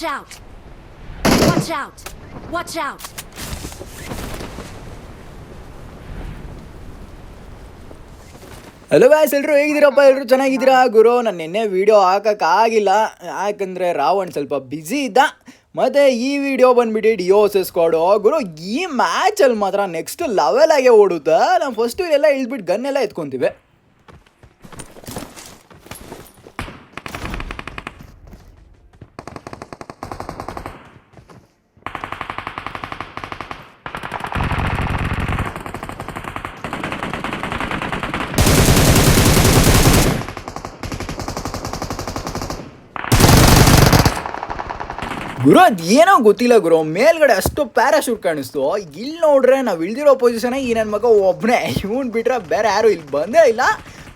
Watch out! Watch out! Watch out! Hello guys ಎಲ್ಲರೂ ಹೇಗಿದ್ದೀರಪ್ಪ? ಎಲ್ಲರೂ ಚೆನ್ನಾಗಿದ್ದೀರಾ? ಗುರು, ನಾನು ನಿನ್ನೆ ವೀಡಿಯೋ ಹಾಕೋಕ್ಕಾಗಿಲ್ಲ ಯಾಕಂದರೆ ರಾವಣ್ ಸ್ವಲ್ಪ ಬ್ಯುಸಿ ಇದ್ದ. ಮತ್ತು ಈ ವಿಡಿಯೋ ಬಂದ್ಬಿಟ್ಟು ಡಿಯೋ ಸ್ಕ್ವಾಡು ಗುರು, ಈ ಮ್ಯಾಚಲ್ಲಿ ಮಾತ್ರ ನೆಕ್ಸ್ಟ್ ಲೆವೆಲಾಗೆ ಓಡುತ್ತಾ? ನಾವು ಫಸ್ಟು ಎಲ್ಲ ಇಳಿದ್ಬಿಟ್ಟು ಗನ್ನೆಲ್ಲ ಎತ್ಕೊಂತೀವಿ. ಗುರು ಅದೇನೋ ಗೊತ್ತಿಲ್ಲ ಗುರು. ಮೇಲ್ಗಡೆ ಅಷ್ಟು ಪ್ಯಾರಾಶೂಟ್ ಕಾಣಿಸ್ತು. ಇಲ್ಲಿ ನೋಡ್ರೆ ನಾವು ಇಳ್ದಿರೋ ಪೊಸಿಷನ್ ಈ ನನ್ನ ಮಗ ಒಬ್ಬನೇ ಇವನ್ ಬಿಟ್ರೆ ಬೇರೆ ಯಾರು ಇಲ್ಲಿ ಬಂದೇ ಇಲ್ಲ.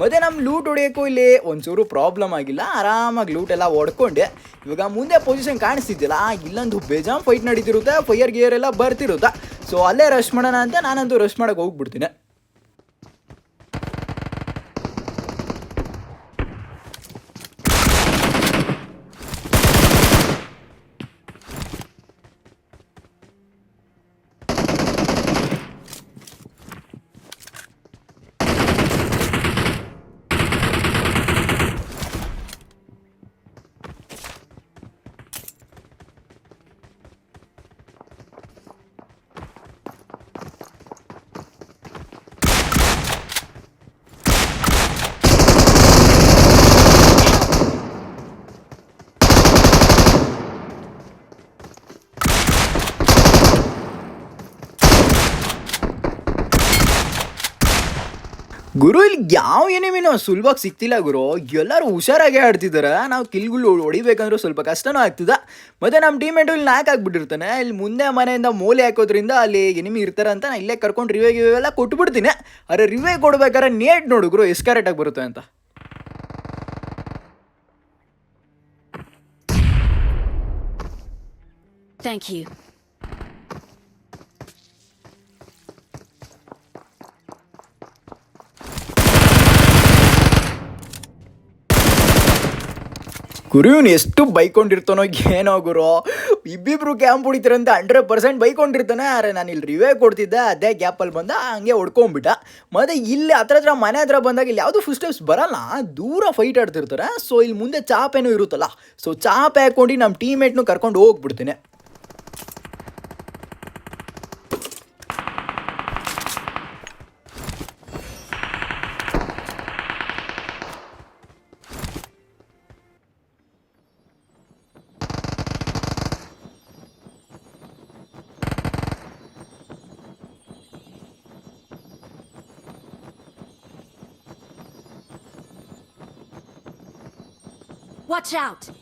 ಮತ್ತೆ ನಮ್ಮ ಲೂಟ್ ಹೊಡಿಯೋಕ್ಕೂ ಇಲ್ಲಿ ಒಂಚೂರು ಪ್ರಾಬ್ಲಮ್ ಆಗಿಲ್ಲ. ಆರಾಮಾಗಿ ಲೂಟ್ ಎಲ್ಲ ಹೊಡ್ಕೊಂಡೆ. ಇವಾಗ ಮುಂದೆ ಪೊಸಿಷನ್ ಕಾಣಿಸ್ತಿದ್ದಿಲ್ಲ ಇಲ್ಲೊಂದು ಬೇಜಾನ್ ಫೈಟ್ ನಡೀತಿರುತ್ತೆ ಫೈಯರ್ ಗಿಯರ್ ಎಲ್ಲ ಬರ್ತಿರುತ್ತೆ. ಸೊ ಅಲ್ಲೇ ರಶ್ ಮಾಡೋಣ ಅಂತ ನಾನಂತೂ ರಶ್ ಮಾಡೋಕೆ ಹೋಗ್ಬಿಡ್ತೀನಿ. ಗುರು ಇಲ್ಲಿ ಯಾವ ಏನೇಮೇನೋ ಸುಲಭವಾಗಿ ಸಿಗ್ತಿಲ್ಲ ಗುರು. ಎಲ್ಲರೂ ಹುಷಾರಾಗಿ ಆಡ್ತಿದ್ದಾರೆ ನಾವು ಕಿಲ್ಗಳು ಹೊಡಿಬೇಕಂದ್ರೆ ಸ್ವಲ್ಪ ಕಷ್ಟನೂ ಆಗ್ತಿದೆ. ಮತ್ತೆ ನಮ್ಮ ಟೀಮೇಟು ಇಲ್ಲಿ ನಾಲ್ಕು ಇಲ್ಲಿ ಮುಂದೆ ಮನೆಯಿಂದ ಮೂಲೆ ಹಾಕೋದ್ರಿಂದ ಅಲ್ಲಿ ಎನಿಮಿ ಇರ್ತಾರೆ ಅಂತ ನಾನು ಇಲ್ಲೇ ಕರ್ಕೊಂಡು ರಿವೇ ಗಿವ್ಯೂ ಎಲ್ಲ ಕೊಟ್ಬಿಡ್ತೀನಿ. ಅರೆ ರಿವೇ ಕೊಡ್ಬೇಕಾದ್ರೆ ನೇಟ್ ನೋಡು ಗುರು, ಎಷ್ಟು ಕರೆಕ್ಟಾಗಿ ಬರುತ್ತೆ ಅಂತ. Thank you. ಗುರು ಇವ್ನು ಎಷ್ಟು ಬೈಕೊಂಡಿರ್ತಾನೋ ಏನೋ ಗುರು. ಇಬ್ಬಿಬ್ರು ಕ್ಯಾಂಪ್ ಹೊಡಿತಾರಂತ ಹಂಡ್ರೆಡ್ ಪರ್ಸೆಂಟ್ ಬೈಕೊಂಡಿರ್ತಾನೆ ಅರೆ ನಾನು ಇಲ್ಲಿ ರಿವೇ ಕೊಡ್ತಿದ್ದೆ, ಅದೇ ಗ್ಯಾಪಲ್ಲಿ ಬಂದ, ಹಂಗೆ ಹೊಡ್ಕೊಂಬಿಟ್ಟ. ಮತ್ತೆ ಇಲ್ಲಿ ಹತ್ರ ಹತ್ರ, ಮನೆ ಹತ್ರ ಬಂದಾಗ ಇಲ್ಲಿ ಯಾವುದು ಫುಲ್ ಸ್ಟೆಪ್ಸ್ ಬರಲ್ಲ, ದೂರ ಫೈಟ್ ಆಡ್ತಿರ್ತಾರೆ. ಸೊ ಇಲ್ಲಿ ಮುಂದೆ ಚಾಪೇನೂ ಇರುತ್ತಲ್ಲ. ಸೊ ಚಾಪೆ ಹಾಕ್ಕೊಂಡು ನಮ್ಮ ಟೀಮೇಟ್ನು ಕರ್ಕೊಂಡು ಹೋಗ್ಬಿಡ್ತೀನಿ. Watch out!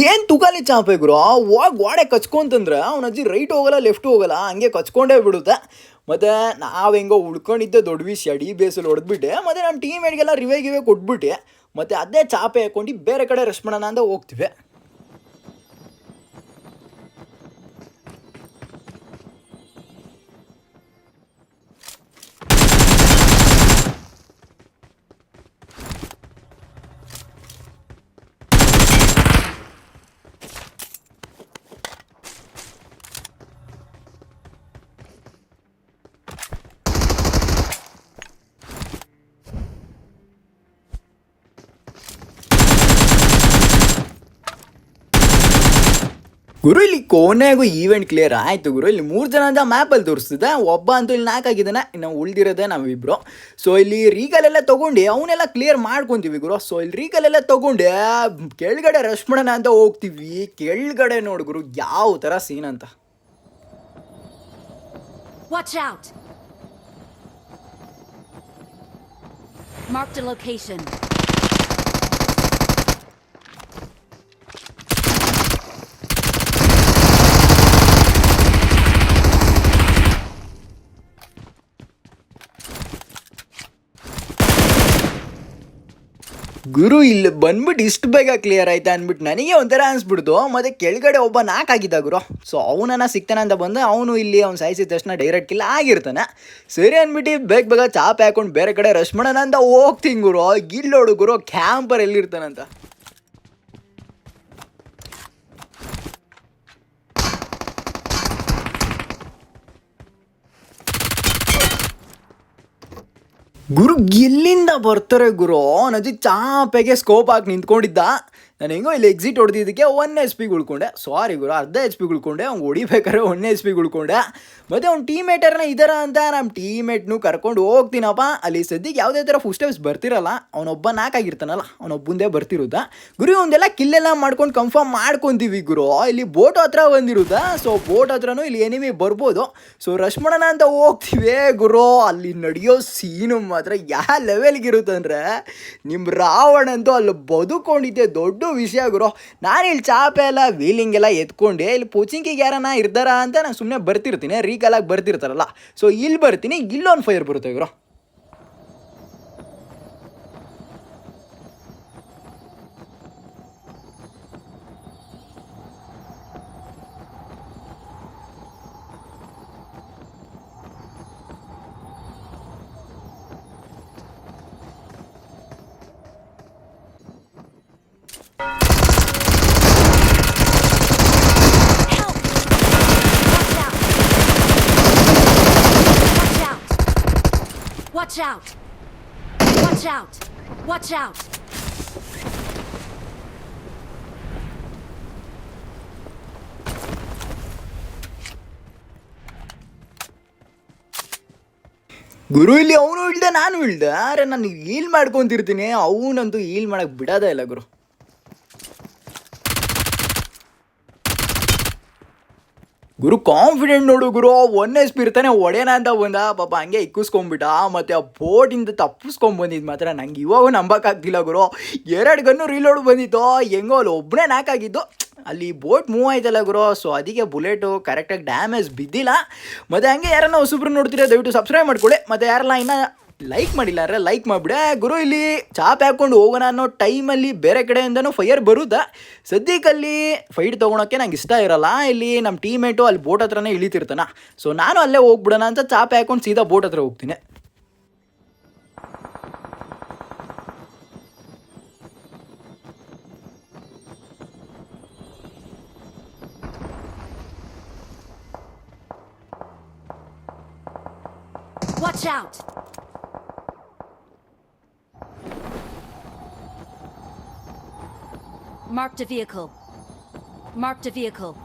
ಏನು ತುಗಾಲಿ ಚಾಪೆ ಗುರು? ವಾ ಗೋಡೆ ಕಚ್ಕೊಂತಂದ್ರೆ ಅವ್ನ ಅಜ್ಜಿ ರೈಟ್ ಹೋಗಲ್ಲ ಲೆಫ್ಟ್ ಹೋಗಲ್ಲ, ಹಂಗೆ ಕಚ್ಕೊಂಡೇ ಬಿಡುತ್ತೆ. ಮತ್ತು ನಾವು ಹೆಂಗೋ ಉಳ್ಕೊಂಡಿದ್ದೆ ದೊಡ್ಡ ವಿಷಯ ಡಿ ಬೇಸಲ್ಲಿ ಹೊಡೆದ್ಬಿಟ್ಟೆ, ಮತ್ತು ನಮ್ಮ ಟೀಮೇಟ್ಗೆಲ್ಲ ರಿವೇ ಗಿವೆ ಕೊಟ್ಬಿಟ್ಟೆ. ಮತ್ತು ಅದೇ ಚಾಪೆ ಹಾಕೊಂಡು ಬೇರೆ ಕಡೆ ರೆಸ್ಟ್ ಮಾಡೋಣ ಅಂತ ಹೋಗ್ತೀವಿ. ಗುರು ಇಲ್ಲಿ ಕೊನೆಗೂ ಈವೆಂಟ್ ಕ್ಲಿಯರ್ ಆಯಿತು ಗುರು ಇಲ್ಲಿ ಮೂರು ಜನ ಅಂತ ಮ್ಯಾಪಲ್ಲಿ ತೋರಿಸ್ತಿದೆ ಒಬ್ಬ ಅಂತೂ ಇಲ್ಲಿ ನಾಲ್ಕು ಆಗಿದ್ದಾನೆ. ಇನ್ನು ಉಳಿದಿರೋದೆ ನಾವಿಬ್ರು. ಸೊ ಇಲ್ಲಿ ರೀಗಲೆಲ್ಲ ತೊಗೊಂಡು. ಅವನ್ನೆಲ್ಲ ಕ್ಲಿಯರ್ ಮಾಡ್ಕೊತೀವಿ ಗುರು. ಸೊ ಇಲ್ಲಿ ರೀಗಲೆಲ್ಲ ತೊಗೊಂಡು. ಕೆಳಗಡೆ ರಶ್ ಮಾಡೋಣ ಅಂತ ಹೋಗ್ತೀವಿ. ಕೆಳಗಡೆ ನೋಡು ಗುರು, ಯಾವ ಥರ ಸೀನ್ ಅಂತ. Watch out! Marked a. ಗುರು, ಇಲ್ಲಿ ಬಂದ್ಬಿಟ್ಟು ಇಷ್ಟು ಬೇಗ ಕ್ಲಿಯರ್ ಆಯ್ತಾ ಅಂದ್ಬಿಟ್ಟು ನನಗೆ ಒಂಥರ ಅನ್ಸ್ಬಿಡ್ತು. ಮತ್ತೆ ಕೆಳಗಡೆ ಒಬ್ಬ ನಾಕಾಗಿದ್ದ ಗುರು. ಸೊ ಅವನನ್ನ ಸಿಗ್ತಾನೆ ಅಂತ ಬಂದು ಅವನು ಇಲ್ಲಿ ಅವ್ನು ಸಾಯಿಸಿದ ತಕ್ಷಣ ಡೈರೆಕ್ಟ್ ಕಿಲ್ಲ ಆಗಿರ್ತಾನೆ. ಸರಿ ಅಂದ್ಬಿಟ್ಟು ಬೇಗ ಬೇಗ ಚಾಪ್ ಹಾಕೊಂಡು ಬೇರೆ ಕಡೆ ರಶ್ ಮಾಡೋಣ ಅಂತ ಹೋಗ್ತೀನಿ ಗುರು. ಗಿಲ್ಲೋಡು ಗುರು ಕ್ಯಾಂಪರ್ ಎಲ್ಲಿರ್ತಾನಂತ ಗುರು ಎಲ್ಲಿಂದ ಬರ್ತಾರೆ ಗುರು ನದಿ ಚಾಪೆಗೆ ಸ್ಕೋಪ್ ಹಾಕಿ ನಿಂತ್ಕೊಂಡಿದ್ದ. ನಾನು ಹೆಂಗೋ ಇಲ್ಲಿ ಎಕ್ಸಿಟ್ ಹೊಡೆದಿದ್ದಕ್ಕೆ ಒನ್ ಎಚ್ ಪಿ ಉಳ್ಕೊಂಡೆ. ಸಾರಿ ಗುರು, ಅರ್ಧ ಎಚ್ ಪಿ ಉಳ್ಕೊಂಡೆ, ಅವ್ನು ಹೊಡಿಬೇಕಾದ್ರೆ ಒನ್ ಎಚ್ ಪಿ ಉಳ್ಕೊಂಡೆ. ಮತ್ತು ಅವ್ನು ಟೀಮೇಟರ್ನ ಇದರ ಅಂತ ನಮ್ಮ ಟೀಮೇಟ್ನು ಕರ್ಕೊಂಡು ಹೋಗ್ತೀನಪ್ಪ. ಅಲ್ಲಿ ಸದ್ಯಕ್ಕೆ ಯಾವುದೇ ಥರ ಫುಲ್ ಸ್ಟೆಪ್ಸ್ ಬರ್ತಿರಲ್ಲ ಅವನೊಬ್ಬ ನಾಲ್ಕಾಗಿರ್ತಾನಲ್ಲ ಅವನೊಬ್ಬಂದೇ ಬರ್ತಿರುತ್ತಾ? ಗುರು ಒಂದೆಲ್ಲ ಕಿಲ್ಲೆಲ್ಲ ಮಾಡ್ಕೊಂಡು ಕನ್ಫರ್ಮ್ ಮಾಡ್ಕೊತೀವಿ ಗುರು. ಇಲ್ಲಿ ಬೋಟ್ ಹತ್ರ ಬಂದಿರುತ್ತಾ? ಸೊ ಬೋಟ್ ಹತ್ರನೂ ಇಲ್ಲಿ ಎನಿಮಿ ಬರ್ಬೋದು. ಸೊ ರಶ್ ಮಾಡೋಣ ಅಂತ ಹೋಗ್ತೀವಿ ಗುರು. ಅಲ್ಲಿ ನಡೆಯೋ ಸೀನು ಮಾತ್ರ ಯಾವ ಲೆವೆಲ್ಗೆ ಇರುತ್ತಂದ್ರೆ ನಿಮ್ಮ ರಾವಣ ಅಂತೂ ಅಲ್ಲಿ ಬದುಕೊಂಡಿದ್ದೆ, ದೊಡ್ಡ ವಿಷಯ ಗುರು. ನಾನು ಇಲ್ಲಿ ಚಾಪೆ ಎಲ್ಲ ವೀಲಿಂಗ್ ಎಲ್ಲ ಎತ್ಕೊಂಡು, ಇಲ್ಲಿ ಪೋಚಿಂಗಿಗೆ ಯಾರನ್ನ ಇರ್ತಾರ ಅಂತ ನಾನು ಸುಮ್ಮನೆ ಬರ್ತಿರ್ತೀನಿ ರೀಕಾಲಾಗಿ ಬರ್ತಿರ್ತಾರಲ್ಲ. ಸೊ ಇಲ್ಲಿ ಬರ್ತೀನಿ, ಇಲ್ಲೊಂದು ಫೈರ್ ಬರುತ್ತೆ ಗುರು. Watch out! Watch out! Watch out! ಗುರು ಇಲ್ಲಿ, ಅವನು ಇಳ್ದೆ ನಾನು ಇಳ್ದೆ ಅರೆ ನಾನು ಈಲ್ ಮಾಡ್ಕೊಂತಿರ್ತೀನಿ ಅವನಂತೂ ಈಲ್ ಮಾಡಕ್ ಬಿಡೋದೇ ಇಲ್ಲ ಗುರು ಗುರು ಕಾನ್ಫಿಡೆಂಟ್ ನೋಡು ಗುರು. ಒನ್ ಎಸ್ ಇರ್ತಾನೆ ಒಡೆಯನ ಅಂತ ಬಂದ ಪಾಪ ಹಂಗೆ ಇಕ್ಕಿಸ್ಕೊಂಬಿಟ್ಟ ಮತ್ತೆ ಆ ಬೋಟಿಂದ ತಪ್ಪಿಸ್ಕೊಂಡ್ ಮಾತ್ರ ನಂಗೆ ಇವಾಗ ನಂಬಕ್ಕಾಗ್ತಿಲ್ಲ ಗುರು. ಎರಡು ಗನ್ನು ರೀಲೋಡ್ ಬಂದಿತ್ತು. ಹೆಂಗೋ ಅಲ್ಲಿ ಒಬ್ಬನೇ ನಾಕಾಗಿದ್ದು ಅಲ್ಲಿ ಬೋಟ್ ಮೂವ್ ಆಯ್ತಲ್ಲ ಗುರು. ಸೊ ಅದಕ್ಕೆ ಬುಲೆಟು ಕರೆಕ್ಟಾಗಿ ಡ್ಯಾಮೇಜ್ ಬಿದ್ದಿಲ್ಲ. ಮತ್ತೆ ಹಂಗೆ ಯಾರನ್ನ ಹೊಸಬ್ರು ನೋಡ್ತೀರಾ ದಯವಿಟ್ಟು ಸಬ್ಸ್ಕ್ರೈಬ್ ಮಾಡ್ಕೊಳ್ಳಿ ಮತ್ತೆ ಯಾರೆಲ್ಲ ಇನ್ನೂ ಲೈಕ್ ಮಾಡಿಲ್ಲ ಅಂದ್ರೆ ಲೈಕ್ ಮಾಡಿಬಿಡ. ಗುರು, ಇಲ್ಲಿ ಚಾಪ್ ಹಾಕೊಂಡು ಹೋಗೋಣ ಅನ್ನೋ ಟೈಮಲ್ಲಿ ಬೇರೆ ಕಡೆಯಿಂದನೂ ಫೈರ್ ಬರುತ್ತಾ? ಸದ್ಯಕ್ಕಲ್ಲಿ ಫೈಟ್ ತೊಗೊಳಕ್ಕೆ ನಂಗೆ ಇಷ್ಟ ಇರಲ್ಲ. ಇಲ್ಲಿ ನಮ್ಮ ಟೀಮೇಟು ಅಲ್ಲಿ ಬೋಟ್ ಹತ್ರನೇ ಇಳಿತಿರ್ತಾನ. ಸೊ ನಾನು ಅಲ್ಲೇ ಹೋಗ್ಬಿಡೋಣ ಅಂತ ಚಾಪ್ ಹಾಕೊಂಡು ಸೀದಾ ಬೋಟ್ ಹತ್ರ ಹೋಗ್ತೀನಿ. Watch out! Marked a vehicle. Marked a vehicle.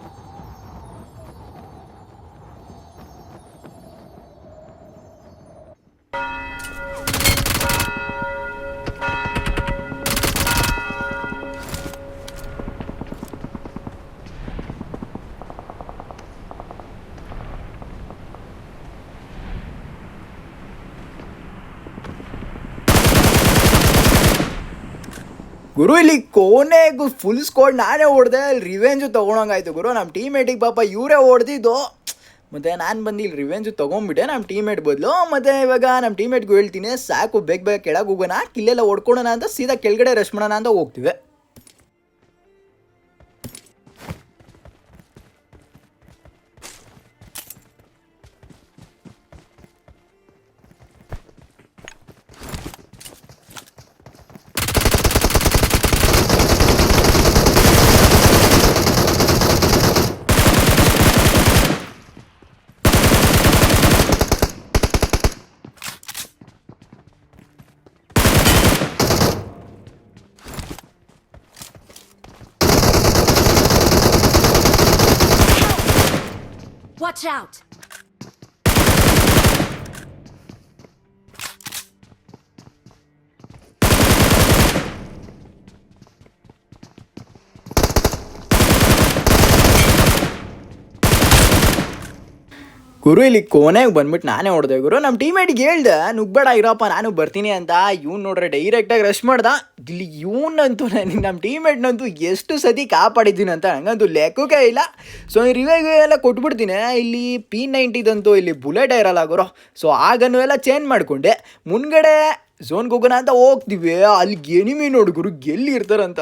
ಗುರು, ಇಲ್ಲಿ ಕೊನೆಗೂ ಫುಲ್ ಸ್ಕೋರ್ ನಾನೇ ಹೊಡೆದೆ ಅಲ್ಲಿ ರಿವೆಂಜು ತೊಗೊಳಂಗಾಯ್ತು ಗುರು. ನಮ್ಮ ಟೀಮೇಟಿಗೆ ಪಾಪ ಇವರೇ ಹೊಡೆದಿದ್ದು ಮತ್ತು ನಾನು ಬಂದು ಇಲ್ಲಿ ರಿವೆಂಜು ತೊಗೊಂಬಿಟ್ಟೆ ನಮ್ಮ ಟೀಮೇಟ್ ಬದಲು. ಮತ್ತೆ ಇವಾಗ ನಮ್ಮ ಟೀಮೇಟ್ಗೂ ಹೇಳ್ತೀನಿ, ಸಾಕು, ಬೇಗ ಬೇಗ ಕೆಳಗೆ ಹೋಗೋಣ, ಕಿಲ್ಲೆಲ್ಲ ಹೊಡ್ಕೊಳೋಣ ಅಂತ ಸೀದಾ ಕೆಳಗಡೆ ರಶ್ ಮಾಡೋಣ ಅಂತ ಹೋಗ್ತೀವಿ. Watch out! ಗುರು ಇಲ್ಲಿ ಕೋನೆಗೆ ಬಂದ್ಬಿಟ್ಟು ನಾನೇ ಹೊಡೆದೆ ಗುರು. ನಮ್ಮ ಟೀಮೇಟಿಗೆ ಹೇಳ್ದೆ ನುಗ್ಬೇಡ ಇರಪ್ಪ, ನಾನು ಬರ್ತೀನಿ ಅಂತ. ಇವ್ನು ನೋಡ್ರೆ ಡೈರೆಕ್ಟಾಗಿ ರಶ್ ಮಾಡ್ದ. ಇಲ್ಲಿ ಇವನಂತೂ ನನಗೆ ನಮ್ಮ ಟೀಮೇಟ್ನಂತೂ ಎಷ್ಟು ಸತಿ ಕಾಪಾಡಿದ್ದೀನಿ ಅಂತ ನನಗಂತೂ ಲೆಕ್ಕಕ್ಕೆ ಇಲ್ಲ. ಸೊ ಈ ರಿವೈವ್ ಎಲ್ಲ ಕೊಟ್ಬಿಡ್ತೀನಿ. ಇಲ್ಲಿ ಪಿ ನೈಂಟಿದಂತೂ ಇಲ್ಲಿ ಬುಲೆಟ್ ಇರಲ್ಲ ಗುರು. ಸೊ ಆಗನ್ನು ಎಲ್ಲ ಚೇಂಜ್ ಮಾಡಿಕೊಂಡೆ. ಮುನ್ಗಡೆ ಝೋನ್ಗೆ ಹೋಗೋಣ ಅಂತ ಹೋಗ್ತೀವಿ. ಅಲ್ಲಿ ಎನಿಮಿ ನೋಡು ಗುರು ಗೆಲ್ಲಿ ಇರ್ತಾರಂತ.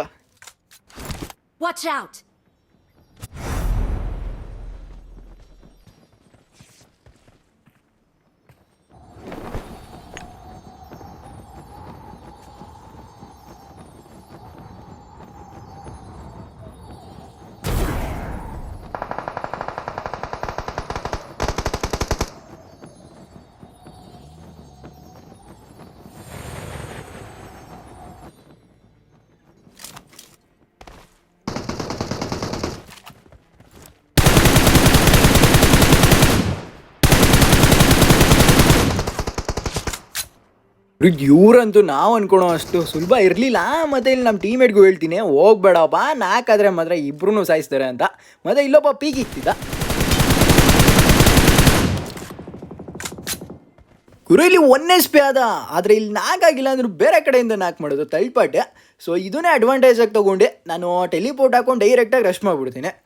ಇವ್ರಂತೂ ನಾವು ಅನ್ಕೊಳೋ ಅಷ್ಟು ಸುಲಭ ಇರಲಿಲ್ಲ. ಮತ್ತೆ ಇಲ್ಲಿ ನಮ್ಮ ಟೀಮೇಟ್ಗೂ ಹೇಳ್ತೀನಿ ಹೋಗ್ಬೇಡಪ್ಪ ನಾಕಾದ್ರೆ ಮಾತ್ರ ಇಬ್ರು ಸಾಯಿಸ್ತಾರೆ ಅಂತ. ಮತ್ತೆ ಇಲ್ಲೊಬ್ಬ ಪೀಕ್ ಗುರುಲಿ ಗುರು, ಇಲ್ಲಿ ಎಸ್ ಪಿ ಆದ. ಆದರೆ ಇಲ್ಲಿ ನಾಕಾಗಿಲ್ಲ ಅಂದ್ರೆ ಬೇರೆ ಕಡೆಯಿಂದ ನಾಕ್ ಮಾಡೋದು ತಳ್ಪಾಟೆ ಸೊ ಇದನ್ನೇ ಅಡ್ವಾಂಟೇಜ್ ಆಗಿ ತೊಗೊಂಡೆ. ನಾನು ಟೆಲಿಪೋರ್ಟ್ ಹಾಕೊಂಡು ಡೈರೆಕ್ಟಾಗಿ ರಶ್ ಮಾಡಿಬಿಡ್ತೀನಿ.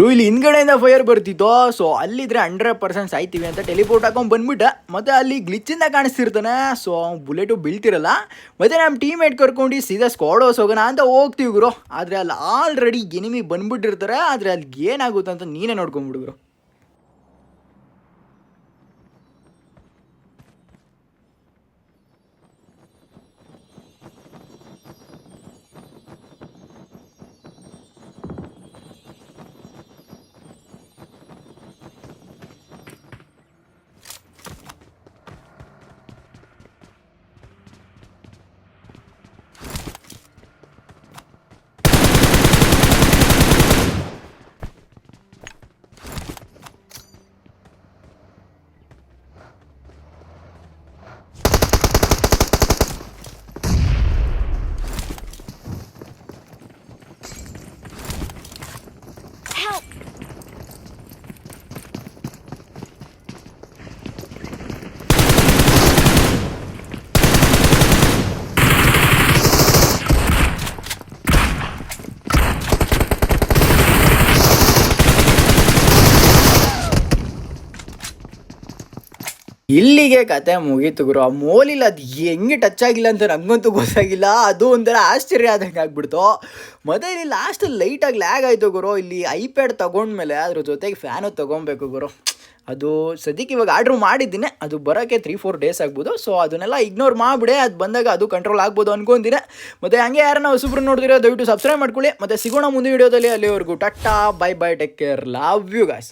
ಗುರು, ಇಲ್ಲಿ ಹಿಂದ್ಗಡೆಯಿಂದ ಫೈರ್ ಬರ್ತಿತ್ತು. ಸೊ ಅಲ್ಲಿದ್ರೆ ಹಂಡ್ರೆಡ್ ಪರ್ಸೆಂಟ್ ಸಾಯ್ತೀವಿ ಅಂತ ಟೆಲಿಪೋರ್ಟ್ ಹಾಕೊಂಡು ಬಂದ್ಬಿಟ್ಟ. ಮತ್ತೆ ಅಲ್ಲಿ ಗ್ಲಿಚ್ಚಿಂದ ಕಾಣಿಸ್ತಿರ್ತಾನೆ. So bullet ಬೀಳ್ತಿರಲ್ಲ. ಮತ್ತೆ ನಮ್ಮ ಟೀಮ್ ಮೇಟ್ ಕರ್ಕೊಂಡು ಸೀದಾ ಸ್ಕ್ವಾಡೋಸ್ ಹೋಗೋಣ ಅಂತ ಹೋಗ್ತೀವಿ ಗುರು. ಆದರೆ ಅಲ್ಲಿ ಆಲ್ರೆಡಿ ಎನಿಮಿ ಬಂದ್ಬಿಟ್ಟಿರ್ತಾರೆ. ಆದರೆ ಅಲ್ಲಿ ಏನಾಗುತ್ತೆ ಅಂತ ನೀನೇ ನೋಡ್ಕೊಂಬಿಡು ಗುರು. ಇಲ್ಲಿಗೆ ಕತೆ ಮುಗೀತು ಗುರು. ಆ ಮೋಲಿಲ್ ಅದು ಹೆಂಗೆ ಟಚ್ ಆಗಿಲ್ಲ ಅಂತ ನಂಗಂತೂ ಗೊತ್ತಾಗಿಲ್ಲ. ಅದು ಒಂಥರ ಆಶ್ಚರ್ಯ ಆದಂಗೆ ಆಗ್ಬಿಡ್ತು. ಮತ್ತೆ ಇಲ್ಲಿ ಲಾಸ್ಟಲ್ಲಿ ಲೈಟಾಗಿ ಲ್ಯಾಗ್ ಆಯಿತು ಗುರು. ಇಲ್ಲಿ ಐಪ್ಯಾಡ್ ತೊಗೊಂಡ್ಮೇಲೆ ಅದ್ರ ಜೊತೆಗೆ ಫ್ಯಾನು ತೊಗೊಬೇಕು ಗುರು. ಅದು ಸದ್ಯಕ್ಕೆ ಇವಾಗ ಆರ್ಡ್ರ್ ಮಾಡಿದ್ದೀನಿ. ಅದು ಬರೋಕ್ಕೆ ತ್ರೀ ಫೋರ್ ಡೇಸ್ ಆಗ್ಬೋದು. ಸೊ ಅದನ್ನೆಲ್ಲ ಇಗ್ನೋರ್ ಮಾಡಿಬಿಡೆ. ಅದು ಬಂದಾಗ ಅದು ಕಂಟ್ರೋಲ್ ಆಗ್ಬೋದು ಅನ್ಕೊಂತೀನಿ. ಮತ್ತು ಹಂಗೆ ಯಾರನ್ನ ಹೊಸಬ್ರು ನೋಡಿದ್ರೆ ದಯವಿಟ್ಟು ಸಬ್ಸ್ಕ್ರೈಬ್ ಮಾಡ್ಕೊಳ್ಳಿ. ಮತ್ತು ಸಿಗೋಣ ಮುಂದೆ ವಿಡಿಯೋದಲ್ಲಿ ಅಲ್ಲಿವರೆಗೂ tata bye bye take care love you guys